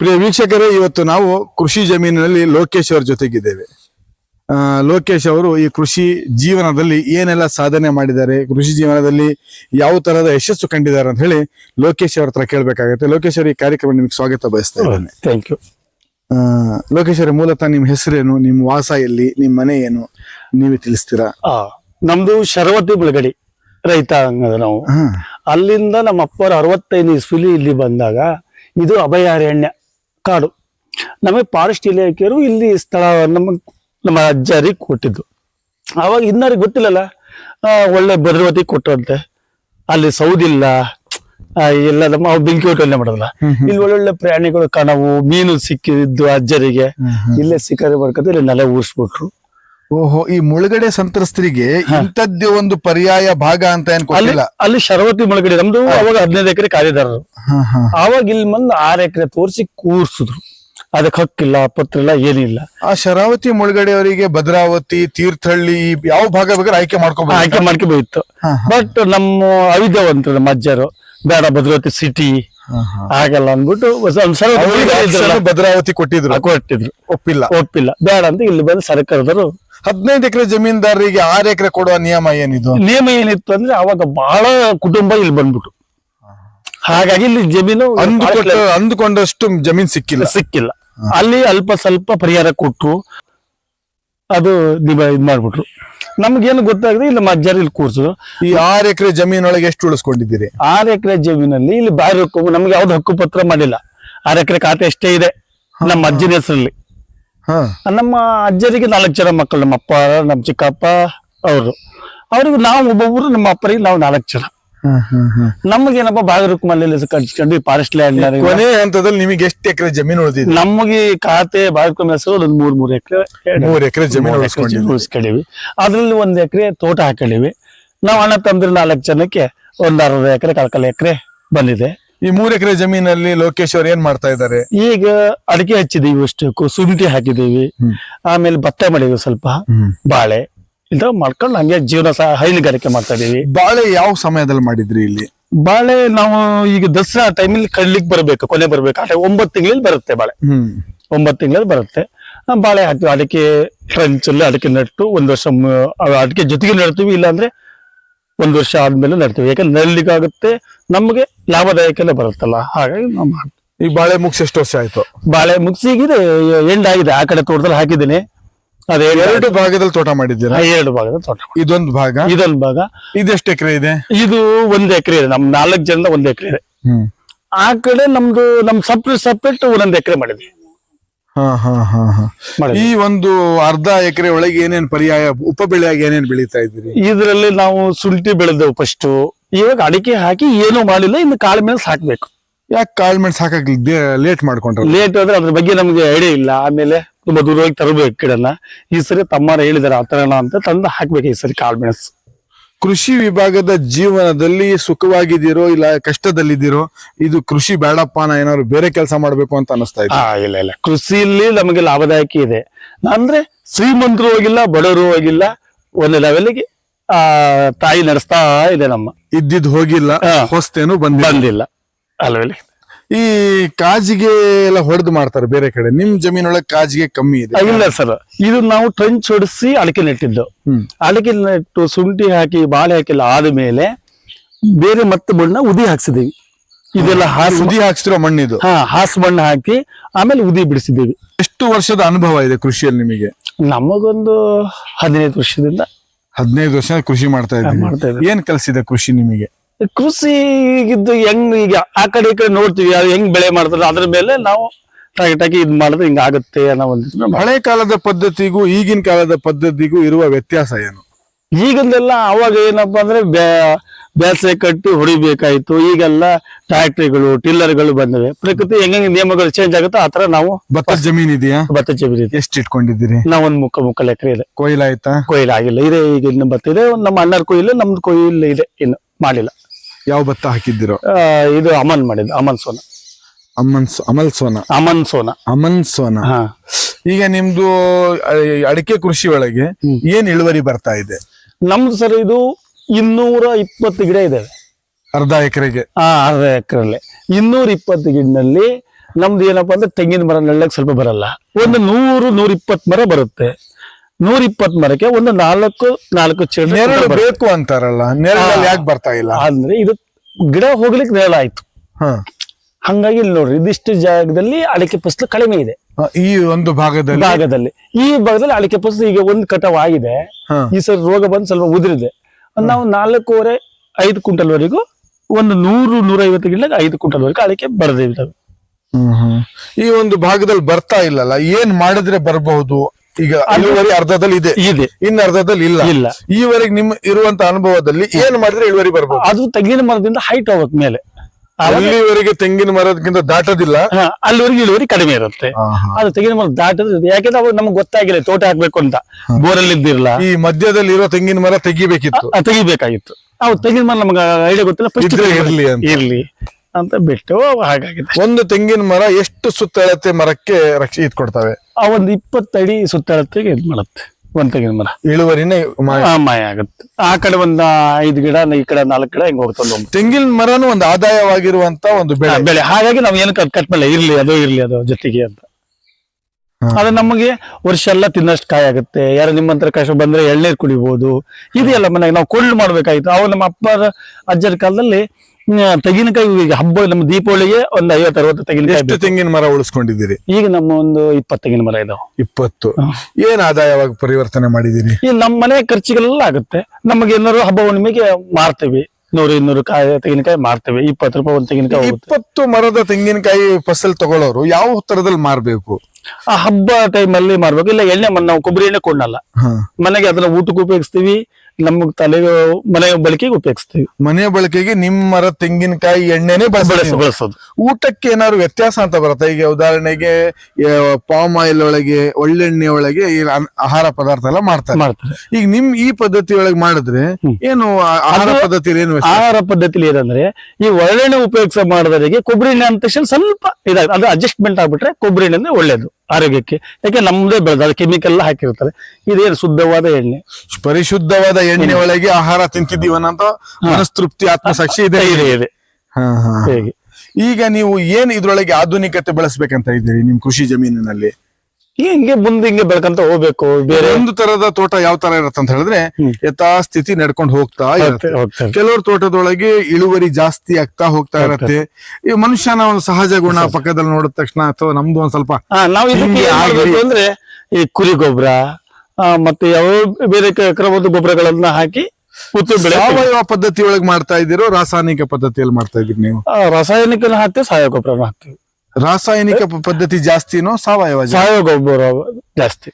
ಪ್ರಿಯ ವೀಕ್ಷಕರೇ ಇವತ್ತು ನಾವು ಕೃಷಿ ಜಮೀನಿನಲ್ಲಿ ಲೋಕೇಶ್ ಅವರ ಜೊತೆಗಿದ್ದೇವೆ. ಆ, ಲೋಕೇಶ್ ಅವರು ಈ ಕೃಷಿ ಜೀವನದಲ್ಲಿ ಏನೆಲ್ಲ ಸಾಧನೆ ಮಾಡಿದ್ದಾರೆ ಕೃಷಿ ಜೀವನದಲ್ಲಿ ಯಾವ ತರಹದ ಯಶಸ್ಸು ಕಂಡಿದ್ದಾರೆ ಅಂತ ಹೇಳಿ ಲೋಕೇಶ್ ಅವ್ರ ಹತ್ರ ಕೇಳಬೇಕಾಗುತ್ತೆ. ಲೋಕೇಶ್ ಅವರು ಈ ಕಾರ್ಯಕ್ರಮ ನಿಮ್ಗೆ ಸ್ವಾಗತ ಬಯಸ್ತಾ ಇದ್ದೇನೆ. ಥ್ಯಾಂಕ್ ಯು ಲೋಕೇಶ್ ಅವರೇ ಮೂಲತಃ ನಿಮ್ಮ ಹೆಸರೇನು ನಿಮ್ಮ ವಾಸ ಎಲ್ಲಿ ನಿಮ್ಮ ಮನೆ ಏನು ನೀವೇ ತಿಳಿಸ್ತೀರಾ? ನಮ್ದು ಶರವತಿ ಬಿಳಗಡಿ ರೈತ ಅಂಗದ ನಾವು. ಅಲ್ಲಿಂದ ನಮ್ಮ ಅಪ್ಪರ ಅರವತ್ತೈದು ಇಸ್ವಿಲಿ ಇಲ್ಲಿ ಬಂದಾಗ ಇದು ಅಭಯಾರಣ್ಯ. ಕಾಡು. ನಮಗೆ ಫಾರೆಸ್ಟ್ ಇಲಾಖೆಯವರು ಇಲ್ಲಿ ಸ್ಥಳ ನಮ್ಮ ನಮ್ಮ ಅಜ್ಜಾರಿಗೆ ಕೊಟ್ಟಿದ್ದು. ಅವಾಗ ಇನ್ನಾರಿಗೆ ಗೊತ್ತಿಲ್ಲಲ್ಲ? ಒಳ್ಳೆ ಭದ್ರವತಿ ಕೊಟ್ಟಂತೆ. ಅಲ್ಲಿ ಸೌದಿಲ್ಲ. ಎಲ್ಲ ನಮ್ಮ ಬೆಂಕಿ ಹೋಟೆಲ್ ಮಾಡೋದಲ್ಲ? ಇಲ್ಲಿ ಒಳ್ಳೊಳ್ಳೆ ಪ್ರಾಣಿಗಳು ಕಣವು. ಮೀನು ಸಿಕ್ಕಿದ್ದು ಅಜ್ಜರಿಗೆ. ಇಲ್ಲೇ ಸಿಕ್ಕರೆ ಬರ್ಕಂತ ಇಲ್ಲಿ ನೆಲೆ ಊರ್ಸ್ಬಿಟ್ರು ಓಹೋ ಈ ಮುಳುಗಡೆ ಸಂತ್ರಸ್ತರಿಗೆ ಇಂಥದ್ದೇ ಒಂದು ಪರ್ಯಾಯ ಭಾಗ ಅಂತ ಏನ್ ಅಲ್ಲಿ ಕೊಟ್ಟಿಲ್ಲ ಅಲ್ಲಿ ಶರವತಿ ಮುಳುಗಡೆ ನಮ್ದು ಅವಾಗ ಹದಿನೈದು ಎಕರೆ ಕಾರ್ಯದಾರರು ಅವಾಗ ಆವಾಗ ಇಲ್ಲಿ ಬಂದು ಆರು ಎಕರೆ ತೋರಿಸಿ ಕೂರ್ಸಿದ್ರು. ಅದಕ್ಕೆ ಹಕ್ಕಿಲ್ಲ ಪತ್ರ ಇಲ್ಲ ಏನಿಲ್ಲ. ಆ ಶರಾವತಿ ಮುಳುಗಡೆ ಅವರಿಗೆ ಭದ್ರಾವತಿ ತೀರ್ಥಹಳ್ಳಿ ಯಾವ ಭಾಗ ಬೇಕಾದ್ರೆ ಆಯ್ಕೆ ಮಾಡ್ಕೋಬಹುದು ಆಯ್ಕೆ ಮಾಡ್ಕೋಬೇಕಿತ್ತು ಬಟ್ ನಮ್ಮ ಅವಿದ್ಯಾವಂತ ನಮ್ಮ ಅಜ್ಜರು ಬೇಡ ಭದ್ರಾವತಿ ಸಿಟಿ ಆಗಲ್ಲ ಅಂದ್ಬಿಟ್ಟು ಭದ್ರಾವತಿ ಕೊಟ್ಟಿದ್ರು. ಕೊಟ್ಟಿದ್ರು. ಒಪ್ಪಿಲ್ಲ. ಒಪ್ಪಿಲ್ಲ. ಬೇಡ ಅಂತ ಇಲ್ಲಿ ಬಂದು ಸರ್ಕಾರದವರು ಹದಿನೈದು ಎಕರೆ ಜಮೀನ್ದಾರರಿಗೆ ಆರು ಎಕರೆ ಕೊಡುವ ನಿಯಮ ಏನಿದು? ನಿಯಮ ಏನಿತ್ತು ಅಂದ್ರೆ ಅವಾಗ ಬಹಳ ಕುಟುಂಬ ಇಲ್ಲಿ ಬಂದ್ಬಿಟ್ಟು. ಹಾಗಾಗಿ ಇಲ್ಲಿ ಜಮೀನು ಅಂದುಕೊಂಡ ಅಂದುಕೊಂಡಷ್ಟು ಜಮೀನ್ ಸಿಕ್ಕಿಲ್ಲ. ಸಿಕ್ಕಿಲ್ಲ. ಅಲ್ಲಿ ಅಲ್ಪ ಸ್ವಲ್ಪ ಪರಿಹಾರ ಕೊಟ್ಟು ಅದು ಇದ್ ಮಾಡ್ಬಿಟ್ರು. ನಮ್ಗೇನು ಗೊತ್ತಾಗದೆ ಇಲ್ಲಿ ಮಜ್ಜಾರ ಅಜ್ಜರು ಇಲ್ಲಿ ಕೂರ್ಸಿದ್ರು ಈ ಆರು ಎಕರೆ ಜಮೀನೊಳಗೆ ಎಷ್ಟು ಉಳಿಸ್ಕೊಂಡಿದ್ದೀರಿ? ಆರು ಎಕರೆ ಜಮೀನಲ್ಲಿ ಇಲ್ಲಿ ಬಾರಿ ಹಕ್ಕು ನಮ್ಗೆ ಯಾವ್ದು ಹಕ್ಕು ಪತ್ರ ಮಾಡಿಲ್ಲ. ಆರು ಎಕರೆ ಖಾತೆ ಅಷ್ಟೇ ಇದೆ. ನಮ್ಮ ಅಜ್ಜಿನ ಹೆಸರಲ್ಲಿ. ನಮ್ಮ ಅಜ್ಜರಿಗೆ ನಾಲ್ಕು ಜನ ಮಕ್ಕಳು ನಮ್ಮ ಅಪ್ಪ ನಮ್ಮ ಚಿಕ್ಕಪ್ಪ ಅವರು. ಅವ್ರಿಗೆ ನಾವು ಒಬ್ಬೊಬ್ರು ನಮ್ಮ ಅಪ್ಪರಿಗೆ ನಾವು ನಾಲ್ಕು ಜನ. ನಮಗೇನಪ್ಪ ಬಾಗಿರುಕ್ ಮಲ್ಲಿ ಕಟ್ಸ್ಕೊಂಡು ಫಾರೆಸ್ಟ್ ಲ್ಯಾಂಡ್ ಕೊನೆ ಹಂತದಲ್ಲಿ ನಿಮಗೆ ಎಷ್ಟು ಎಕರೆ ಜಮೀನು ಉಳಿದಿದೆ? ನಮಗೆ ಖಾತೆ ಬಾಗಿರುಕ್ ಮೆಸರು ಒಂದು ಮೂರ್ ಮೂರ್ ಎಕರೆ ಮೂರ್ ಎಕರೆ ಜಮೀನು ಉಳಿಸ್ಕೊಂಡಿವಿ. ಅದ್ರಲ್ಲಿ ಒಂದ್ ಎಕರೆ ತೋಟ ಹಾಕೊಂಡಿವಿ ನಾವು ಅಣ್ಣ ತಂದ್ರೆ ನಾಲ್ಕು ಜನಕ್ಕೆ ಒಂದ್ ಅರ್ಧ ಎಕರೆ ಕಳ್ಕಲ್ ಎಕರೆ ಬಂದಿದೆ. ಈ ಮೂರ್ ಎಕರೆ ಜಮೀನಲ್ಲಿ ಲೋಕೇಶ್ ಅವ್ರು ಏನ್ ಮಾಡ್ತಾ ಇದ್ದಾರೆ? ಈಗ ಅಡಿಕೆ ಹಚ್ಚಿದೀವಿ ಅಷ್ಟಕ್ಕೂ ಶುಂಠಿ ಹಾಕಿದೀವಿ. ಆಮೇಲೆ ಭತ್ತ ಮಾಡಿದ್ವಿ ಸ್ವಲ್ಪ. ಬಾಳೆ. ಇಂತ ಮಾಡ್ಕೊಂಡು ಹಂಗೆ ಜೀವನ ಸಹ ಹೈನುಗಾರಿಕೆ ಮಾಡ್ತಾ ಇದೀವಿ ಬಾಳೆ ಯಾವ ಸಮಯದಲ್ಲಿ ಮಾಡಿದ್ರಿ ಇಲ್ಲಿ? ಬಾಳೆ ನಾವು ಈಗ ದಸರಾ ಟೈಮಲ್ಲಿ ಕಡ್ಲಿಕ್ಕೆ ಬರ್ಬೇಕು ಕೊನೆ ಬರ್ಬೇಕು. ಆ ಒಂಬತ್ತು ತಿಂಗಳಲ್ಲಿ ಬರುತ್ತೆ ಬಾಳೆ. ಹ್ಮ್. ಒಂಬತ್ತು ತಿಂಗಳಲ್ಲಿ ಬರುತ್ತೆ. ಬಾಳೆ ಹಾಕ್ತಿವಿ. ಅಡಿಕೆ ಟ್ರಂಚಲ್ಲಿ ಅಡಿಕೆ ನೆಟ್ಟು ಒಂದ್ ವರ್ಷ ಅಡಿಕೆ ಜೊತೆಗೆ ನೆಡ್ತೀವಿ. ಇಲ್ಲಾಂದ್ರೆ ಒಂದ್ ವರ್ಷ ಆದ್ಮೇಲೆ ನಡ್ತೀವಿ ಯಾಕಂದ್ರೆ ನೆಡ್ಲಿಕ್ಕಾಗುತ್ತೆ ನಮಗೆ ಲಾಭದಾಯಕನೇ ಬರುತ್ತಲ್ಲ. ಹಾಗಾಗಿ ನಾವು ಮಾಡ್ತೀವಿ. ಈ ಬಾಳೆ ಮುಗಿಸಿ ಎಷ್ಟು ವರ್ಷ ಆಯ್ತು? ಬಾಳೆ ಮುಗಿಸಿಗಿದೆ ಎಂಡ್ ಆಗಿದೆ ಆ ಕಡೆ ತೋಟದಲ್ಲಿ ಹಾಕಿದ್ದೀನಿ. ಅದೇ ಎರಡು ಭಾಗದಲ್ಲಿ ತೋಟ ಮಾಡಿದ್ದೀರಾ? ಎರಡು ಭಾಗದ ತೋಟ ಇದೊಂದು ಭಾಗ? ಇದೊಂದು ಭಾಗ. ಇದೆಷ್ಟು ಎಕರೆ ಇದೆ? ಇದು ಒಂದ್ ಎಕರೆ ಇದೆ. ನಮ್ ನಾಲ್ಕು ಜನದ ಒಂದ್ ಎಕರೆ ಇದೆ. ಆ ಕಡೆ ನಮ್ದು ನಮ್ ಸಪ್ರೇಟ್ ಸಪ್ರೇಟ್ ಒಂದೊಂದು ಎಕರೆ ಮಾಡಿದ್ವಿ. ಈ ಒಂದು ಅರ್ಧ ಎಕರೆ ಒಳಗೆ ಏನೇನ್ ಪರ್ಯಾಯ ಉಪ ಬೆಳೆಯಾಗಿ ಏನೇನ್ ಬೆಳೀತಾ ಇದ್ದೀರಿ? ಇದರಲ್ಲಿ ನಾವು ಸುಲ್ಟಿ ಬೆಳೆದೆವು ಫಸ್ಟ್ ಇವಾಗ ಅಡಿಕೆ ಹಾಕಿ ಏನು ಮಾಡಿಲ್ಲ ಇನ್ನು ಕಾಳು ಮೆಣಸು ಹಾಕ್ಬೇಕು ಯಾಕೆ ಕಾಳು ಮೆಣಸು ಹಾಕಕ್ ಲೇಟ್ ಮಾಡ್ಕೊಂಡ್ರ. ಲೇಟ್ ಆದ್ರೆ ಅದ್ರ ಬಗ್ಗೆ ನಮ್ಗೆ ಐಡಿಯಾ ಇಲ್ಲ. ಆಮೇಲೆ ತುಂಬಾ ದೂರವಾಗಿ ತರಬೇಕು ಗಿಡನ. ಈ ಸರಿ ತಮ್ಮಾರ ಹೇಳಿದಾರೆ ಆ ತರಣ ಅಂತ ತಂದು ಹಾಕ್ಬೇಕು ಈ ಸರಿ ಕಾಳು ಮೆಣಸು ಕೃಷಿ ವಿಭಾಗದ ಜೀವನದಲ್ಲಿ ಸುಖವಾಗಿದ್ದೀರೋ ಇಲ್ಲ ಕಷ್ಟದಲ್ಲಿದ್ದೀರೋ ಇದು ಕೃಷಿ ಬೇಡಪ್ಪ ನಾ ಏನಾದ್ರು ಬೇರೆ ಕೆಲಸ ಮಾಡ್ಬೇಕು ಅಂತ ಅನಿಸ್ತಾ ಇದೆ. ಆ ಇಲ್ಲ ಇಲ್ಲ. ಕೃಷಿಯಲ್ಲಿ ನಮಗೆ ಲಾಭದಾಯಕ ಇದೆ. ಅಂದ್ರೆ ಶ್ರೀಮಂತರು ಹೋಗಿಲ್ಲ ಬಡವರು ಹೋಗಿಲ್ಲ ಒಂದು ಲೆವೆಲ್ಗೆ ಆ ತಾಯಿ ನಡೆಸ್ತಾ ಇದೆ ನಮ್ಮ. ಇದ್ದಿದ್ ಹೋಗಿಲ್ಲ. ಹೊಸ್ತೇನು ಬಂದಿಲ್ಲ. ಬಂದಿಲ್ಲ. ಅಲ್ವಲ್ಲಿ ಈ ಕಾಜಿಗೆ ಎಲ್ಲ ಹೊಡೆದು ಮಾಡ್ತಾರೆ ಬೇರೆ ಕಡೆ. ನಿಮ್ ಜಮೀನೊಳಗೆ ಕಾಜಿಗೆ ಕಮ್ಮಿ ಇದೆ. ಇಲ್ಲ ಸರ್ ಇದು ನಾವು ಟ್ರಂಚ್ ಹೊಡಿಸಿ ಅಡಿಕೆ ನೆಟ್ಟಿದ್ದು. ಅಡಕೆ ನೆಟ್ಟು ಶುಂಠಿ ಹಾಕಿ ಬಾಳೆ ಹಾಕಿಲ್ಲ ಆದ್ಮೇಲೆ ಬೇರೆ ಮತ್ತೆ ಬಣ್ಣ ಉದಿ ಹಾಕ್ಸಿದೀವಿ. ಇದೆಲ್ಲ ಹಾಸು ಉದಿ ಹಾಕ್ಸಿರೋ ಮಣ್ಣಿದು. ಹಾ ಹಾಸು ಮಣ್ಣು ಹಾಕಿ ಆಮೇಲೆ ಉದಿ ಬಿಡಿಸಿದ್ದೀವಿ ಎಷ್ಟು ವರ್ಷದ ಅನುಭವ ಇದೆ ಕೃಷಿಯಲ್ಲಿ ನಿಮಗೆ? ನಮಗೊಂದು ಹದಿನೈದು ವರ್ಷದಿಂದ ಹದಿನೈದು ವರ್ಷ ಕೃಷಿ ಮಾಡ್ತಾ ಮಾಡ್ತಾ ಇದ್ದೀವಿ. ಏನ್ ಕಲಿಸಿದೆ ಕೃಷಿ ನಿಮಗೆ? ಕೃಷಿ ಇದ್ದು ಹೆಂಗ್ ಈಗ ಆ ಕಡೆ ಈ ಕಡೆ ನೋಡ್ತೀವಿ ಅದು ಹೆಂಗ್ ಬೆಳೆ ಮಾಡ್ತಾರೆ ಅದ್ರ ಮೇಲೆ ನಾವು ಟಾಕಿ ಇದ್ ಮಾಡಿದ್ರೆ ಹಿಂಗ ಆಗುತ್ತೆ ಅನ್ನೋ ಒಂದು ಹಳೆ ಕಾಲದ ಪದ್ಧತಿಗೂ ಈಗಿನ ಕಾಲದ ಪದ್ಧತಿಗೂ ಇರುವ ವ್ಯತ್ಯಾಸ ಏನು? ಈಗಿಂದೆಲ್ಲ ಅವಾಗ ಏನಪ್ಪಾ ಅಂದ್ರೆ ಬ್ಯಾ- ಬೇಸೆ ಕಟ್ಟಿ ಹೊಡಿಬೇಕಾಯ್ತು. ಈಗೆಲ್ಲ ಟ್ರ್ಯಾಕ್ಟರ್ಗಳು ಟಿಲ್ಲರ್ಗಳು ಬಂದಿವೆ. ಪ್ರಕೃತಿ ಹೆಂಗೆ ನಿಯಮಗಳು ಚೇಂಜ್ ಆಗುತ್ತೋ ಆತರ ನಾವು ಭತ್ತ ಜಮೀನ್ ಇದೆಯಾ? ಭತ್ತ ಜಮೀನ್ ಇದೆ. ಎಷ್ಟು ಇಟ್ಕೊಂಡಿದ್ದೀರಿ? ನಾವು ಒಂದ್ ಮುಖ ಮುಕ್ಕಲ್ ಎಕರೆ ಇದೆ. ಕೊಯ್ಲಾಯ್ತಾ ಕೊಯ್ಲಾಗಿಲ್ಲ ಇದೆ ಈಗ ಇನ್ನು ಭತ್ತ ಇದೆ. ಒಂದ್ ನಮ್ಮ ಅಣ್ಣರ ಕೊಯ್ಲು ನಮ್ದು ಕೊಯ್ಲು ಇದೆ ಇನ್ನು ಮಾಡಿಲ್ಲ. ಯಾವ ಭತ್ತ ಹಾಕಿದ್ದೀರೋ? ಆ, ಇದು ಅಮನ್ ಮಾಡಿದ್ದು ಅಮನ್ ಸೋನ. ಅಮನ್ ಸೋ- ಅಮಲ್ ಸೋನ? ಅಮನ್ ಸೋನ. ಅಮನ್ ಸೋನ? ಹಾ. ಈಗ ನಿಮ್ದು ಅ- ಅಡಿಕೆ ಕೃಷಿ ಒಳಗೆ ಏನ್ ಇಳುವರಿ ಬರ್ತಾ ಇದೆ? ನಮ್ದು ಸರ್ ಇದು ಇನ್ನೂರ ಇಪ್ಪತ್ತು ಗಿಡ ಇದಾವೆ. ಅರ್ಧ ಎಕರೆಗೆ? ಆ ಅರ್ಧ ಎಕರೆಲ್ಲಿ ಇನ್ನೂರ ಇಪ್ಪತ್ತು ಗಿಡದಲ್ಲಿ ನಮ್ದು ಏನಪ್ಪಾ ಅಂದ್ರೆ ತೆಂಗಿನ ಮರ ನೆಳ್ಳಕ್ ಸ್ವಲ್ಪ ಬರಲ್ಲ. ಒಂದು ನೂರು ನೂರ ಇಪ್ಪತ್ತು ಮರ ಬರುತ್ತೆ. ನೂರ ಇಪ್ಪತ್ ಮರಕ್ಕೆ ಒಂದು ನಾಲ್ಕು ನಾಲ್ಕು ಚೆಂಡು ನೆರಳು ಬೇಕು ಅಂತಾರಲ್ಲ ನೆರಳಲ್ಲಿ ಯಾಕೆ ಬರ್ತಾ ಇಲ್ಲ? ಅಂದ್ರೆ ಇದು ಗಿಡ ಹೋಗ್ಲಿಕ್ಕೆ ನೆರಳಾಯ್ತು. ಹ. ಹಂಗಾಗಿ ಇಲ್ಲಿ ನೋಡ್ರಿ ಇದಿಷ್ಟು ಜಾಗದಲ್ಲಿ ಅಡಿಕೆ ಫಸಲು ಕಡಿಮೆ ಇದೆ. ಹ, ಈ ಒಂದು ಭಾಗದಲ್ಲಿ? ಭಾಗದಲ್ಲಿ. ಈ ಭಾಗದಲ್ಲಿ ಅಡಿಕೆ ಫಸಲು ಈಗ ಒಂದು ಕಟಾವ್ ಆಗಿದೆ ಹ. ಈ ಸರಿ ರೋಗ ಬಂದು ಸ್ವಲ್ಪ ಉದುರಿದೆ. ನಾವು ನಾಲ್ಕೂವರೆ ಐದು ಕ್ವಿಂಟಲ್ ವರೆಗೂ ಒಂದು ನೂರು ನೂರೈವತ್ತು ಗಿಡ ಐದು ಕ್ವಿಂಟಲ್ ವರೆಗೂ ಅಡಿಕೆ ಬರದಿದ್ದಾವೆ ಹ್ಮ್ ಹ್ಮ್. ಈ ಒಂದು ಭಾಗದಲ್ಲಿ ಬರ್ತಾ ಇಲ್ಲಲ್ಲ ಏನ್ ಮಾಡಿದ್ರೆ ಬರಬಹುದು? ಈಗ ಇಳುವರಿ ಅರ್ಧದಲ್ಲಿ ಇದೆ. ಇದೆ. ಇನ್ನು ಅರ್ಧದಲ್ಲಿ ಇಲ್ಲ. ಇಲ್ಲ. ಈವರೆಗೆ ನಿಮ್ ಇರುವಂತ ಅನುಭವದಲ್ಲಿ ಏನ್ ಮಾಡಿದ್ರೆ ಇಳುವರಿ ಬರ್ಬೋದು? ಅದು ತೆಂಗಿನ ಮರದಿಂದ ಹೈಟ್ ಹೋಗೋದ್ ಮೇಲೆ. ಅಲ್ಲಿವರೆಗೆ ತೆಂಗಿನ ಮರದಕ್ಕಿಂತ ದಾಟೋದಿಲ್ಲ? ಅಲ್ಲಿವರೆಗೆ ಇಳುವರಿ ಕಡಿಮೆ ಇರುತ್ತೆ. ಅದು ತೆಂಗಿನ ಮರ ದಾಟದ ಯಾಕೆಂದ್ರೆ ಅವಾಗ ನಮ್ಗೆ ಗೊತ್ತಾಗಿಲ್ಲ ತೋಟ ಹಾಕ್ಬೇಕು ಅಂತ. ಬೋರಲ್ಲಿ ಇದ್ದಿರಲ್ಲ. ಈ ಮಧ್ಯದಲ್ಲಿ ಇರೋ ತೆಂಗಿನ ಮರ ತೆಗಿಬೇಕಿತ್ತು. ತೆಗಿಬೇಕಾಗಿತ್ತು. ಅವ್ ತೆಂಗಿನ ಮರ ನಮ್ಗೆ ಐಡಿಯಾ ಗೊತ್ತಿಲ್ಲ. ಇರ್ಲಿ ಇರ್ಲಿ. ಅಂತ ಬಿಟ್ಟು ಹಾಗಾಗಿದೆ. ಒಂದು ತೆಂಗಿನ ಮರ ಎಷ್ಟು ಸುತ್ತಳತೆ ಮರಕ್ಕೆ ರಕ್ಷೆ ಇದ್ ಕೊಡ್ತವೆ? ಆ ಒಂದು ಇಪ್ಪತ್ತಡಿ ಸುತ್ತಳತೆಗೆ ಇದು ಮಾಡುತ್ತೆ ಒಂದ್ ತೆಂಗಿನ ಮರ. ಇಳುವರಿನೇ ಮಾ- ಆ, ಮಾಯ ಆಗುತ್ತೆ. ಆ ಕಡೆ ಒಂದ್ ಐದು ಗಿಡ ಈ ಕಡೆ ನಾಲ್ಕು ಗಿಡ ಹಿಂಗ್ ಹೋಗ್ತದೆ ಒಂದು ತೆಂಗಿನ ಮರನು ಒಂದು ಆದಾಯವಾಗಿರುವಂತ ಒಂದು ಬೆಳೆ. ಬೆಳೆ. ಹಾಗಾಗಿ ನಾವು ಏನು ಕಟ್ ಕಟ್ ಇರ್ಲಿ ಅದು ಇರ್ಲಿ ಅದು ಜೊತೆಗೆ ಅಂತ. ಹಾ. ಅದು ನಮಗೆ ವರ್ಷ ಎಲ್ಲ ತಿನ್ನಷ್ಟು ಕಾಯಿ ಆಗುತ್ತೆ. ಯಾರು ನಿಮ್ಮಂತರ ಕಷ್ಟ ಬಂದ್ರೆ ಎಳ್ನೀರ್ ಕುಡಿಬಹುದು ಇದೆಯಲ್ಲ ಮನೆಗೆ ನಾವು ಕೊಳ್ಳು ಮಾಡ್ಬೇಕಾಯ್ತು ಅವಾಗ ನಮ್ಮ ಅಪ್ಪರ ಅಜ್ಜರ ಕಾಲದಲ್ಲಿ ತೆಂಗಿನಕಾಯಿ ಈಗ ಹಬ್ಬ ನಮ್ಮ ದೀಪಾವಳಿಗೆ ಒಂದು ಐವತ್ತು ಅರವತ್ತು ತೆಂಗಿನಕಾಯಿ ಎಷ್ಟು ಬೇಕು. ತೆಂಗಿನ ಮರ ಉಳಿಸ್ಕೊಂಡಿದ್ದೀರಿ? ಈಗ ನಮ್ಮ ಒಂದು ಇಪ್ಪತ್ತು ತೆಂಗಿನ ಮರ ಇದಾವೆ. ಇಪ್ಪತ್ತು. ಏನ್ ಆದಾಯವಾಗಿ ಪರಿವರ್ತನೆ ಮಾಡಿದೀರಿ ಈ ನಮ್ಮ ಮನೆ ಖರ್ಚಿಗೆಲ್ಲ ಆಗುತ್ತೆ. ನಮಗೆ ಏನಾದ್ರು ಹಬ್ಬ ಹುಣ್ಣಿಮೆಗೆ ಮಾರ್ತೀವಿ. ನೂರು ಇನ್ನೂರು ಕಾಯಿ ತೆಂಗಿನಕಾಯಿ ಮಾರ್ತೇವೆ. ಇಪ್ಪತ್ತು ರೂಪಾಯಿ ಒಂದು ತೆಂಗಿನಕಾಯಿ ಹೋಗುತ್ತೆ. ಇಪ್ಪತ್ತು ಮರದ ತೆಂಗಿನಕಾಯಿ ಫಸಲ್ ತಗೊಳ್ಳೋರು ಯಾವ ತರದಲ್ಲಿ ಮಾರ್ಬೇಕು? ಆ ಹಬ್ಬ ಟೈಮಲ್ಲಿ ಮಾರ್ಬೇಕು. ಇಲ್ಲ ಎಣ್ಣೆ ಮನ್- ನಾವು ಕೊಬ್ಬರಿ ಎಣ್ಣೆ ಕೊಡಲ್ಲ. ಮನೆಗೆ ಅದನ್ನ ಊಟಕ್ಕೆ ಉಪಯೋಗಿಸ್ತೀವಿ. ನಮಗ್ ತಲೆಗೆ ಮನೆ ಬಳಕೆಗೆ ಉಪಯೋಗಿಸ್ತೀವಿ. ಮನೆ ಬಳಕೆಗೆ ನಿಮ್ ಮರ ತೆಂಗಿನಕಾಯಿ ಎಣ್ಣೆನೆ ಬಳಸ ಬಳಸ ಬಳಸೋದು. ಊಟಕ್ಕೆ ಏನಾದ್ರು ವ್ಯತ್ಯಾಸ ಅಂತ ಬರುತ್ತೆ? ಈಗ ಉದಾಹರಣೆಗೆ ಪಾಮ್ ಆಯಿಲ್ ಒಳಗೆ ಒಳ್ಳೆಣ್ಣೆ ಒಳಗೆ ಈ ಅನ್- ಆಹಾರ ಪದಾರ್ಥ ಎಲ್ಲ ಮಾಡ್ತಾರೆ. ಮಾಡ್ತಾರೆ. ಈಗ ನಿಮ್ ಈ ಪದ್ಧತಿ ಒಳಗೆ ಮಾಡಿದ್ರೆ ಏನು ಆ- ಆಹಾರ ಪದ್ಧತಿ ಏನು ವ್ಯತ್ಯಾಸ? ಆಹಾರ ಪದ್ಧತಿಲಿ ಏನಂದ್ರೆ ಈ ಒಳ್ಳೆಣ್ಣೆ ಉಪಯೋಗಿಸ ಮಾಡಿದವರಿಗೆ ಕೊಬ್ಬರಿ ಎಣ್ಣೆ ಅಂತ ತಕ್ಷಣ ಸ್ವಲ್ಪ ಇದಾಗ ಅದು ಅಡ್ಜಸ್ಟ್ಮೆಂಟ್ ಆಗ್ಬಿಟ್ರೆ ಕೊಬ್ಬರಿ ಎಣ್ಣೆ ಒಳ್ಳೇದು. ಆರೋಗ್ಯಕ್ಕೆ ಯಾಕೆ ನಮ್ದೇ ಬೆಳೆದ ಕೆಮಿಕಲ್ ಎಲ್ಲ ಹಾಕಿರ್ತಾರೆ ಇದೇನು ಶುದ್ಧವಾದ ಎಣ್ಣೆ? ಪರಿಶುದ್ಧವಾದ ಎಣ್ಣೆ ಒಳಗೆ ಆಹಾರ ತಿಂತಿದ್ದೀವನಂತ ಮನಸ್ತೃಪ್ತಿ ಆತ್ಮಸಾಕ್ಷಿ ಇದೆ. ಇದೆ ಇದೆ ಹಾ, ಹಾ. ಹೇಗೆ? ಈಗ ನೀವು ಏನ್ ಇದ್ರೊಳಗೆ ಆಧುನಿಕತೆ ಬಳಸ್ಬೇಕಂತ ಇದ್ದೀರಿ ನಿಮ್ ಕೃಷಿ ಜಮೀನಿನಲ್ಲಿ? ಹಿಂಗೆ ಮುಂದೆ ಹಿಂಗೆ ಬೆಳಕಂತ ಹೋಗ್ಬೇಕು. ಬೇರೆ ಒಂದು ತರದ ತೋಟ ಯಾವ ತರ ಇರುತ್ತೆ ಅಂತ ಹೇಳಿದ್ರೆ ಯಥಾಸ್ಥಿತಿ ನಡ್ಕೊಂಡು ಹೋಗ್ತಾ ಇರುತ್ತೆ. ಕೆಲವರು ತೋಟದೊಳಗೆ ಇಳುವರಿ ಜಾಸ್ತಿ ಆಗ್ತಾ ಹೋಗ್ತಾ ಇರತ್ತೆ. ಈ ಮನುಷ್ಯನ ಒಂದು ಸಹಜ ಗುಣ ಪಕ್ಕದಲ್ಲಿ ನೋಡಿದ ತಕ್ಷಣ ಅಥವಾ ನಮ್ದು ಒಂದ್ ಸ್ವಲ್ಪ ನಾವು ಇದಕ್ಕೆ ಅಂದ್ರೆ ಈ ಕುರಿ ಗೊಬ್ಬರ ಮತ್ತೆ ಯಾವ ಬೇರೆ ಕ್ರಮದ ಗೊಬ್ಬರಗಳನ್ನ ಹಾಕಿ ಸಾವಯವ ಪದ್ಧತಿ ಒಳಗೆ ಮಾಡ್ತಾ ಇದ್ದೀರೋ ರಾಸಾಯನಿಕ ಪದ್ಧತಿಯಲ್ಲಿ ಮಾಡ್ತಾ ಇದೀರಿ ನೀವು? ರಾಸಾಯನಿಕ ಹಾಕ್ತಿವಿ ಸಾವಯವ ಗೊಬ್ಬರ ಹಾಕ್ತಿವಿ. ರಾಸಾಯನಿಕ ಪ- ಪದ್ಧತಿ ಜಾಸ್ತಿನೋ ಸಾವಯವ ಜಾಸ್ತಿ? ಸಾವಯವ ಗೊಬ್ಬರ ಜಾಸ್ತಿ.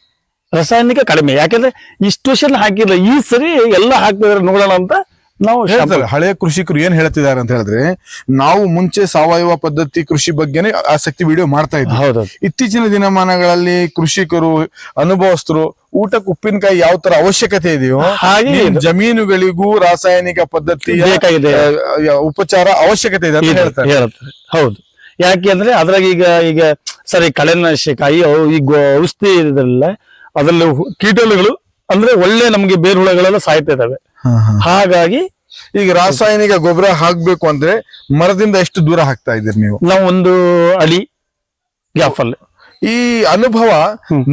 ರಾಸಾಯನಿಕ ಕಡಿಮೆ. ಯಾಕಂದ್ರೆ ಇಷ್ಟು ವರ್ಷ ಹಾಕಿಲ್ಲ. ಈ ಸರಿ ಎಲ್ಲ ಹಾಕಿದ್ರೆ ನೋಡೋಣ ಅಂತ ನಾವು ಹೇಳ್ತಾರೆ ಹಳೆ ಕೃಷಿಕರು ಏನ್ ಹೇಳ್ತಿದ್ದಾರೆ ಅಂತ ಹೇಳಿದ್ರೆ ನಾವು ಮುಂಚೆ ಸಾವಯವ ಪದ್ಧತಿ ಕೃಷಿ ಬಗ್ಗೆನೇ ಆಸಕ್ತಿ ವಿಡಿಯೋ ಮಾಡ್ತಾ ಇದ್ವಿ. ಹೌದು. ಇತ್ತೀಚಿನ ದಿನಮಾನಗಳಲ್ಲಿ ಕೃಷಿಕರು ಅನುಭವಸ್ಥರು ಊಟಕ್ಕೆ ಉಪ್ಪಿನಕಾಯಿ ಯಾವ ತರ ಅವಶ್ಯಕತೆ ಇದೆಯೋ ಹಾಗೆ ನಿಮ್ ಜಮೀನುಗಳಿಗೂ ರಾಸಾಯನಿಕ ಪದ್ಧತಿ ಬೇಕಾಗಿದೆ. ಉಪಚಾರ ಅವಶ್ಯಕತೆ ಇದೆ ಅಂತ ಹೇಳ್ತಾರೆ. ಹೇಳ್ತಾರೆ. ಹೌದು. ಯಾಕೆಂದ್ರೆ ಅದ್ರಾಗ ಈಗ ಈಗ ಸರಿ ಕಳೆನಾಶಕ ಈ ಔ- ಈ ಗೊ- ಔಷಧಿ ಇದ್ರಲ್ಲ ಅದ್ರಲ್ಲಿ ಕೀಟಲುಗಳು ಕೀಟಗಳು ಅಂದ್ರೆ ಒಳ್ಳೆ ನಮ್ಗೆ ಬೇರು ಹುಳಗಳೆಲ್ಲ ಸಾಯ್ತಾ ಇದಾವೆ ಹಾಗಾಗಿ ಈಗ ರಾಸಾಯನಿಕ ಗೊಬ್ಬರ ಹಾಕ್ಬೇಕು ಅಂದ್ರೆ ಮರದಿಂದ ಎಷ್ಟು ದೂರ ಹಾಕ್ತಾ ಇದೀರಿ ನೀವು? ನಾವು ಒಂದು ಅಡಿ ಗ್ಯಾಪ್ ಅಲ್ಲಿ ಈ ಅನುಭವ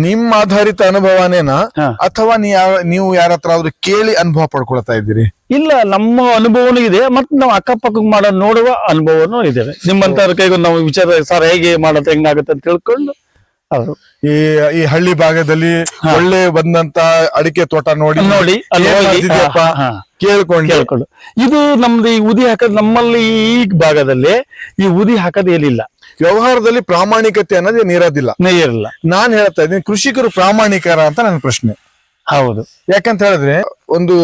ನಿಮ್ಮ ಆಧಾರಿತ ಅನುಭವನೇನಾ? ಅಥವಾ ನೀವು ಯಾರ ಹತ್ರ ಆದ್ರೂ ಕೇಳಿ ಅನುಭವ ಪಡ್ಕೊಳ್ತಾ ಇದ್ದೀರಿ? ಇಲ್ಲ ನಮ್ಮ ಅನುಭವನೂ ಇದೆ ಮತ್ತೆ ನಾವು ಅಕ್ಕಪಕ್ಕ ಮಾಡೋ ನೋಡುವ ಅನುಭವನೂ ಇದೆ. ನಿಮ್ಮಂತ ಕೈಗೊಂಡು ನಾವು ವಿಚಾರ ಸರ್ ಹೇಗೆ ಮಾಡೋದು ಹೆಂಗಾಗುತ್ತೆ? ಅಂತ ತಿಳ್ಕೊಂಡು ಈ ಈ ಹಳ್ಳಿ ಭಾಗದಲ್ಲಿ ಒಳ್ಳೆ ಬಂದಂತ ಅಡಿಕೆ ತೋಟ ನೋಡಿ ನೋಡಿ. ಕೇಳ್ಕೊಂಡು. ಕೇಳ್ಕೊಂಡು. ಇದು ನಮ್ದು ಈ ಉದಿ ಹಾಕದ್ ನಮ್ಮಲ್ಲಿ ಈ ಭಾಗದಲ್ಲಿ ಈ ಉದಿ ಹಾಕದ್ ಏನಿಲ್ಲ. ವ್ಯವಹಾರದಲ್ಲಿ ಪ್ರಾಮಾಣಿಕತೆ ಅನ್ನೋದು ಏನಿರೋದಿಲ್ಲ ಇರೋದಿಲ್ಲ ನಾನು ಹೇಳ್ತಾ ಇದ್ದೀನಿ ಕೃಷಿಕರು ಪ್ರಾಮಾಣಿಕರ ಅಂತ ನನ್ನ ಪ್ರಶ್ನೆ. ಹೌದು. ಯಾಕಂತ ಹೇಳಿದ್ರೆ ಒಂದು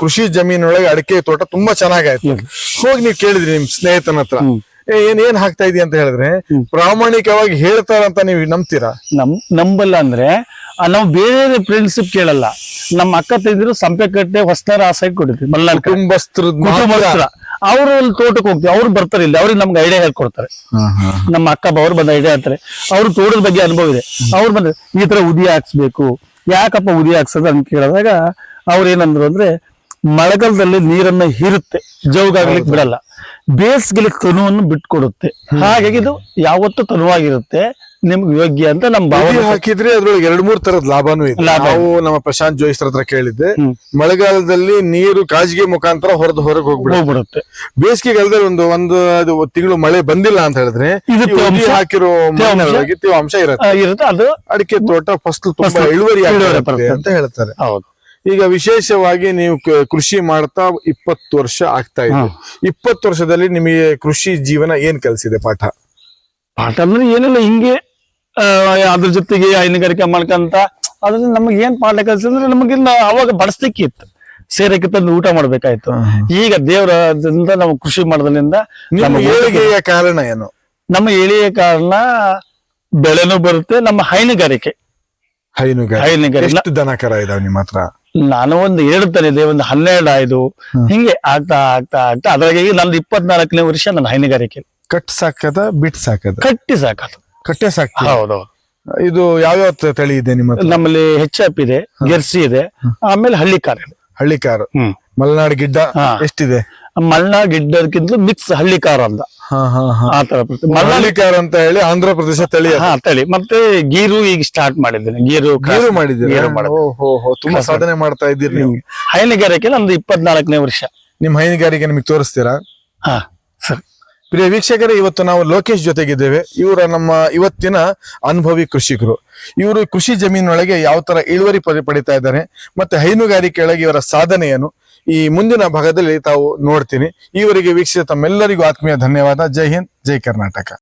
ಕೃಷಿ ಜಮೀನೊಳಗೆ ಅಡಿಕೆ ತೋಟ ತುಂಬಾ ಚೆನ್ನಾಗಾಯ್ತು. ಹೋಗಿ ನೀವು ಕೇಳಿದ್ರಿ ನಿಮ್ ಸ್ನೇಹಿತನ ಹತ್ರ. ಏನ್ ಏನ್ ಹಾಕ್ತಾ ಇದೀಯ ಅಂತ ಹೇಳಿದ್ರೆ ಪ್ರಾಮಾಣಿಕವಾಗಿ ಹೇಳ್ತಾರಂತ ನೀವು ನಂಬ್ತೀರಾ? ನಮ್ ನಂಬಲ್ಲ ಅಂದ್ರೆ ನಾವು ಬೇರೆ ಫ್ರೆಂಡ್ಶಿಪ್ ಕೇಳಲ್ಲ. ನಮ್ಮ ಅಕ್ಕ ತೆಗೆದ್ರು ಸಂಪೆ ಕಟ್ಟೆ ಹೊಸ್ತಾರ ಆಸೆ ಕೊಡ್ತೀವಿ ಮಲ್ನಾಡ್ ಕುಟುಂಬಸ್ಥರ. ಅವ್ರು ಅಲ್ಲಿ ತೋಟಕ್ಕೆ ಹೋಗ್ತೀವಿ. ಅವ್ರು ಬರ್ತಾರೆ ಇಲ್ಲಿ. ಅವ್ರಿಗೆ ನಮ್ಗೆ ಐಡಿಯಾ ಹೇಳ್ಕೊಡ್ತಾರೆ. ನಮ್ಮ ಅಕ್ಕ ಅವ್ರು ಬಂದ ಐಡಿಯಾ ಹೇಳ್ತಾರೆ ಅವ್ರ ತೋಟದ ಬಗ್ಗೆ ಅನುಭವ ಇದೆ. ಅವ್ರು ಬಂದ್ರೆ ಈ ತರ ಉದಿ ಹಾಕ್ಸ್ಬೇಕು. ಯಾಕಪ್ಪ ಉದಿ ಹಾಕ್ಸೋದು ಅಂತ ಕೇಳಿದಾಗ ಅವ್ರ ಏನಂದ್ರು ಅಂದ್ರೆ ಮಳೆಗಾಲದಲ್ಲಿ ನೀರನ್ನ ಹೀರುತ್ತೆ. ಜೌಗಾಗ್ಲಿಕ್ಕೆ ಬಿಡಲ್ಲ. ಬೇಸಿಗೆಲಿ ತನುವನ್ನು ಬಿಟ್ಕೊಡುತ್ತೆ. ಹಾಗಾಗಿ ಇದು ಯಾವತ್ತೂ ತನುವಾಗಿರುತ್ತೆ. ನಿಮ್ಗೆ ಯೋಗ್ಯ ಅಂತ ನಮ್ ಭಾವನೆ. ಹಾಕಿದ್ರೆ ಅದ್ರೊಳಗೆ ಎರಡ್ ಮೂರ್ ತರದ ಲಾಭನೂ ಇದೆ. ಲಾಭ ನಾವು ನಮ್ಮ ಪ್ರಶಾಂತ್ ಜೋಯಿಸ್ರ ಹತ್ರ ಕೇಳಿದ್ದೆ. ಮಳೆಗಾಲದಲ್ಲಿ ನೀರು ಕಾಜಿಗೆ ಮುಖಾಂತರ ಹೊರದು ಹೊರಗೆ ಹೋಗ್ಬಿಡುತ್ತೆ. ಬೇಸಿಗೆ ಬೇಸಿಗೆಗಾಲದಲ್ಲಿ ಒಂದು ಒಂದು ಅದು ತಿಂಗಳು ಮಳೆ ಬಂದಿಲ್ಲ ಅಂತ ಹೇಳಿದ್ರೆ ಇದು ಈ ಉಗಿ ತೇವಾಂಶ- ಹಾಕಿರೋ ಅಂಶ ತೇವಾಂಶ? ಇರುತ್ತೆ. ಆ, ಇರುತ್ತೆ. ಅದು ಅಡಿಕೆ ತೋಟ ಫಸ್ಟ್ ತುಂಬಾ ಫಸಲು ಇಳುವರಿ ಇಳುವರಿ ಆಗಿರುತ್ತೆ ಬರುತ್ತೆ. ಅಂತ ಹೇಳ್ತಾರೆ. ಹೌದು. ಈಗ ವಿಶೇಷವಾಗಿ ನೀವು ಕ- ಕೃಷಿ ಮಾಡ್ತಾ ಇಪ್ಪತ್ತು ವರ್ಷ ಆಗ್ತಾ ಇದೆ. ಹಾ. ಇಪ್ಪತ್ತು ವರ್ಷದಲ್ಲಿ ನಿಮಗೆ ಕೃಷಿ ಜೀವನ ಏನ್ ಕಲಿಸಿದೆ ಪಾಠ? ಪಾಠ ಅಂದ್ರೆ ಏನಿಲ್ಲ ಹಿಂಗೆ ಅದ್ರ ಜೊತೆಗೆ ಹೈನುಗಾರಿಕೆ ಮಾಡ್ಕಂತ ಅದ್ರಲ್ಲಿ ನಮಗೆ ಏನ್ ಪಾಠ ಅಂದ್ರೆ ನಮಗೆ ಅವಾಗ ಬಡಿಸ್ಲಿಕ್ಕೆ ಇತ್ತು. ಸೇರಕ್ಕೆ ತಂದು ಊಟ ಮಾಡ್ಬೇಕಾಯ್ತು. ಈಗ ದೇವರದಿಂದ ನಾವು ಕೃಷಿ ಮಾಡೋದ್ರಿಂದ ಏಳಿಗೆಯ ಕಾರಣ ಏನು? ನಮ್ಮ ಏಳಿಗೆಯ ಕಾರಣ ಬೆಳೆನೂ ಬರುತ್ತೆ ನಮ್ಮ ಹೈನುಗಾರಿಕೆ. ಹೈನುಗಾರಿಕೆ. ಹೈನುಗಾರಿಕೆ. ಎಷ್ಟು ದನಕರ ಇದಾವೆ ನಿಮ್ಮ ಹತ್ರ? ನಾನು ಒಂದು ಏಳು ಇದೆ ಒಂದು ಹನ್ನೆರಡು ಆಯ್ದು ಹಿಂಗೆ ಆಗ್ತಾ ಆಗ್ತಾ ಆಗ್ತಾ. ಅದ್ರಾಗ ನಂದು ಇಪ್ಪತ್ನಾಲ್ಕನೇ ವರ್ಷ ನನ್ನ ಹೈನುಗಾರಿಕೆ. ಕಟ್ ಸಾಕದ ಬಿಟ್ ಸಾಕದ? ಕಟ್ಟಿ ಸಾಕದು. ಕಟ್ಟೆ ಸಾಕ್ತೀವಿ ಹೌದು. ಇದು ಯಾವ್ಯಾವ ತಳಿ ಇದೆ ನಿಮ್ಮ ಹತ್ರ? ನಮ್ಮಲ್ಲಿ ಹೆಚ್ ಎಫ್ ಇದೆ ಗೆರ್ಸಿ ಇದೆ ಆಮೇಲೆ ಹಳ್ಳಿ ಕಾರ್ ಇದೆ. ಹಳ್ಳಿ ಕಾರು. ಹ್ಮ್. ಮಲೆನಾಡು ಗಿಡ್ಡ ಹಾ. ಎಷ್ಟಿದೆ? ಮಲ್ನಾಡ್ ಗಿಡ್ಡಕ್ಕಿಂತ ಮಿಕ್ಸ್ ಹಳ್ಳಿ ಕಾರ್ ಅಂತ. ಹಾ ಹಾ ಹಾ. ಆ ತರ ಬರುತ್ತೆ. ಮಲ್ನಾಡ್ ಹಳ್ಳಿ ಕಾರು ಅಂತ ಹೇಳಿ ಆಂಧ್ರ ಪ್ರದೇಶ ತಳಿ ಅದು. ಹಾ ತಳಿ. ಮತ್ತೆ ಗೀರು ಈಗ ಸ್ಟಾರ್ಟ್ ಮಾಡಿದ್ದೇನೆ. ಗೀರು ಗೀರು ಮಾಡಿದ್ದೀರಾ? ಗೀರು ಹೋ, ತುಂಬಾ ಸಾಧನೆ ಮಾಡ್ತಾ ಇದ್ದೀರಿ ನೀವು. ಹೈನುಗಾರಿಕೆ ನಮ್ದು ಇಪ್ಪತ್ನಾಲ್ಕನೇ ವರ್ಷ. ನಿಮ್ ಹೈನುಗಾರಿಕೆ ನಿಮಗೆ ತೋರಿಸ್ತೀರಾ? ಹಾ. ಪ್ರಿಯ ವೀಕ್ಷಕರೇ, ಇವತ್ತು ನಾವು ಲೋಕೇಶ್ ಜೊತೆಗಿದ್ದೇವೆ. ಇವರ ನಮ್ಮ ಇವತ್ತಿನ ಅನುಭವಿ ಕೃಷಿಕರು. ಇವರು ಕೃಷಿ ಜಮೀನೊಳಗೆ ಯಾವ ತರ ಇಳುವರಿ ಪಡಿ- ಪಡಿತಾ ಇದ್ದಾರೆ ಮತ್ತೆ ಹೈನುಗಾರಿಕೆಯೊಳಗೆ ಇವರ ಸಾಧನೆಯನ್ನು ಈ ಮುಂದಿನ ಭಾಗದಲ್ಲಿ ತಾವು ನೋಡ್ತೀನಿ. ಇವರಿಗೆ ವೀಕ್ಷಿಸಿದ ತಮ್ಮೆಲ್ಲರಿಗೂ ಆತ್ಮೀಯ ಧನ್ಯವಾದ. ಜೈ ಹಿಂದ್, ಜೈ ಕರ್ನಾಟಕ.